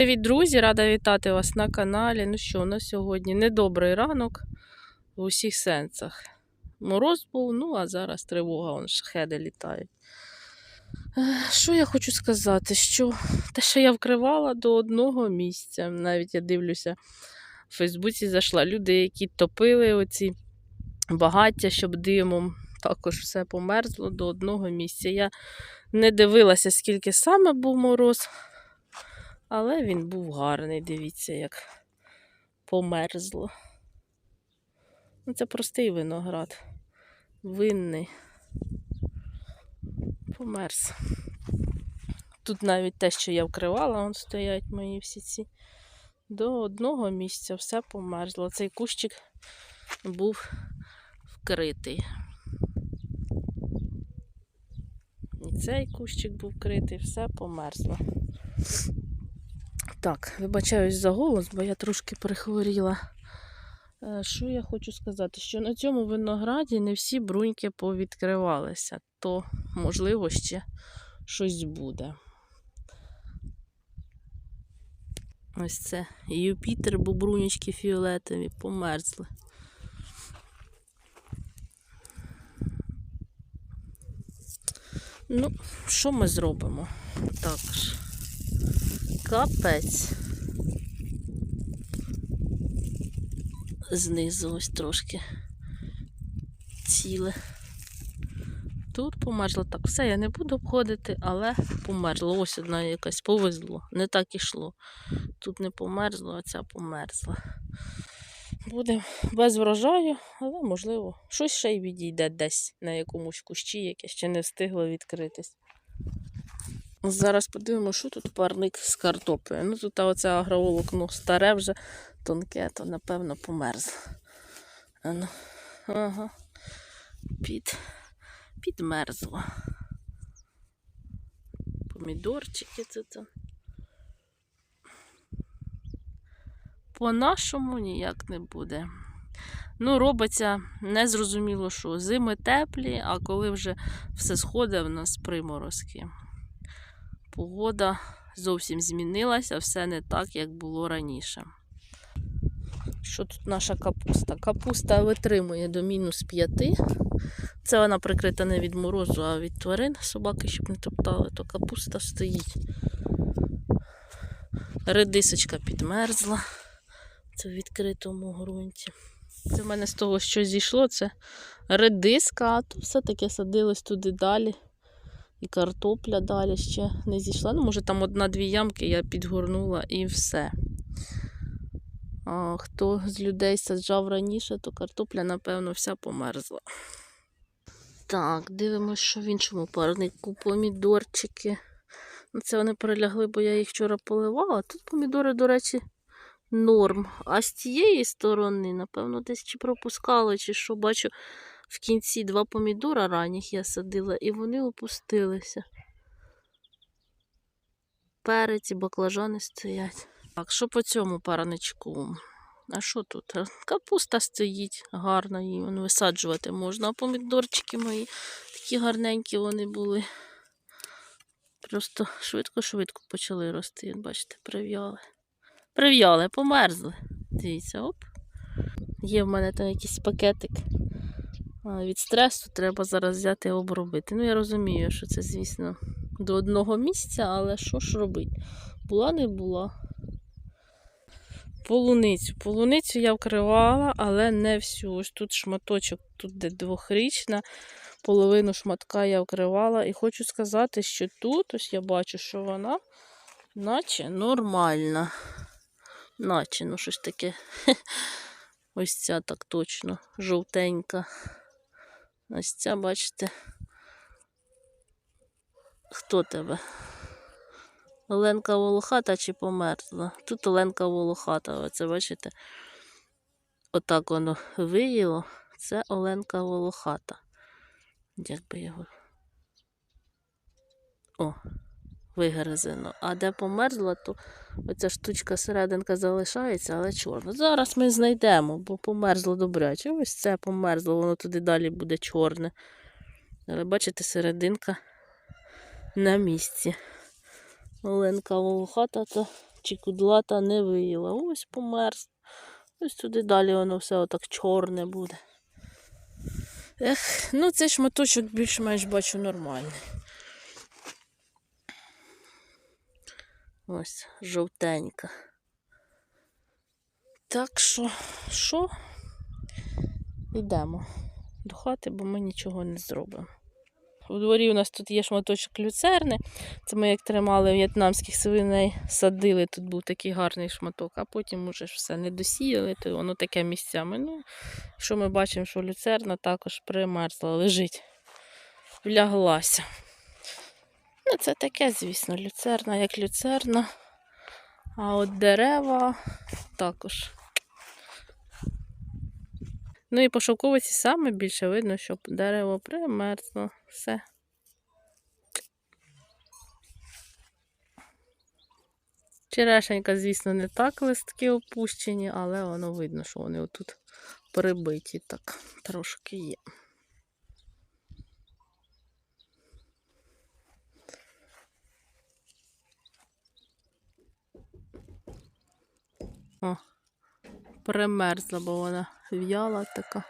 Привіт, друзі! Рада вітати вас на каналі. Ну що, на сьогодні недобрий ранок в усіх сенсах. Мороз був, ну а зараз тривога, вон шахеди літають. Що я хочу сказати? Що те, що я вкривала до одного місця, навіть я дивлюся, в Фейсбуці зайшла люди, які топили оці багаття, щоб димом також все померзло до одного місця. Я не дивилася, скільки саме був мороз. Але він був гарний, дивіться, як померзло. Ну, це простий виноград. Винний. Померз. Тут навіть те, що я вкривала, вон стоять мої всі ці. До одного місця все померзло. Цей кущик був вкритий. І цей кущик був вкритий, все померзло. Так, вибачаюсь за голос, бо я трошки перехворіла. Е, Що я хочу сказати? Що на цьому винограді не всі бруньки повідкривалися, то, можливо, ще щось буде. Ось це Юпітер, бо брунічки фіолетові померзли. Ну, що ми зробимо? Також. Капець. Знизу ось трошки ціле. Тут померзло так. Все, я не буду обходити, але померзло. Ось одна якась повезло. Не так ішло. Тут не померзло, а ця померзла. Буде без врожаю, але можливо, щось ще й відійде десь на якомусь кущі, яке ще не встигло відкритись. Зараз подивимося, що тут парник з картоплею. Ну тут оце агроволокно старе вже тонке, то напевно померзло. Ану. Ага. Під, підмерзло. Помідорчики тут. По-нашому ніяк не буде. Ну, робиться незрозуміло що. Зими теплі, а коли вже все сходить, в нас приморозки. Погода зовсім змінилася, все не так, як було раніше. Що тут наша капуста? Капуста витримує до мінус 5. Це вона прикрита не від морозу, а від тварин. Собаки, щоб не топтали, то капуста стоїть. Редисочка підмерзла. Це в відкритому ґрунті. Це в мене з того, що зійшло, це редиска, а то все-таки садилось туди далі. І картопля далі ще не зійшла. Ну, може, там одна-дві ямки я підгорнула і все. А хто з людей саджав раніше, то картопля, напевно, вся померзла. Так, дивимося, що в іншому парнику помідорчики. Це вони перелягли, бо я їх вчора поливала. Тут помідори, до речі, норм. А з тієї сторони, напевно, десь чи пропускали, чи що, бачу, в кінці два помідора ранніх я садила, і вони опустилися. Перець і баклажани стоять. Так, що по цьому парничку? А що тут? Капуста стоїть гарна, її висаджувати можна. А помідорчики мої такі гарненькі вони були. Просто швидко-швидко почали рости. Бачите, прив'яли. Прив'яли, померзли. Дивіться, оп. Є в мене там якийсь пакетик. Від стресу треба зараз взяти і обробити. Ну, я розумію, що це, звісно, до одного місця, але що ж робити? Була, не була. Полуницю. Полуницю я вкривала, але не всю. Ось тут шматочок, тут де двохрічна, половину шматка я вкривала. І хочу сказати, що тут, ось я бачу, що вона наче нормальна. Наче, ну щось таке. Ось ця так точно, жовтенька. Ось ця, бачите. Хто тебе? Оленка волохата чи померла? Тут Оленка волохата, оце бачите? Отак воно виїло. Це Оленка волохата. Як би його. О, вигризено. А де померзла, то оця штучка серединка залишається, але чорна. Зараз ми знайдемо, бо померзло добряче. Ось це померзло, воно туди далі буде чорне. Але бачите, серединка на місці. Оленка волохата, то чи кудлата не виїла. Ось померз. Ось туди далі воно все отак чорне буде. Ех, ну цей шматочок більш-менш бачу нормальний. Ось, жовтенька. Так що, що? Йдемо до хати, бо ми нічого не зробимо. У дворі у нас тут є шматочок люцерни. Це ми як тримали в'єтнамських свиней, садили. Тут був такий гарний шматок, а потім уже ж все не досіяли, то воно таке місцями. Ну, що ми бачимо, що люцерна також примерзла, лежить, вляглася. Ну, це таке, звісно, люцерна як люцерна. А от дерева також. Ну і по шовковиці саме більше видно, що дерево примерзло. Все. Черешенька, звісно, не так листки опущені, але воно видно, що вони отут прибиті так трошки є. О, примерзла, бо вона в'яла така.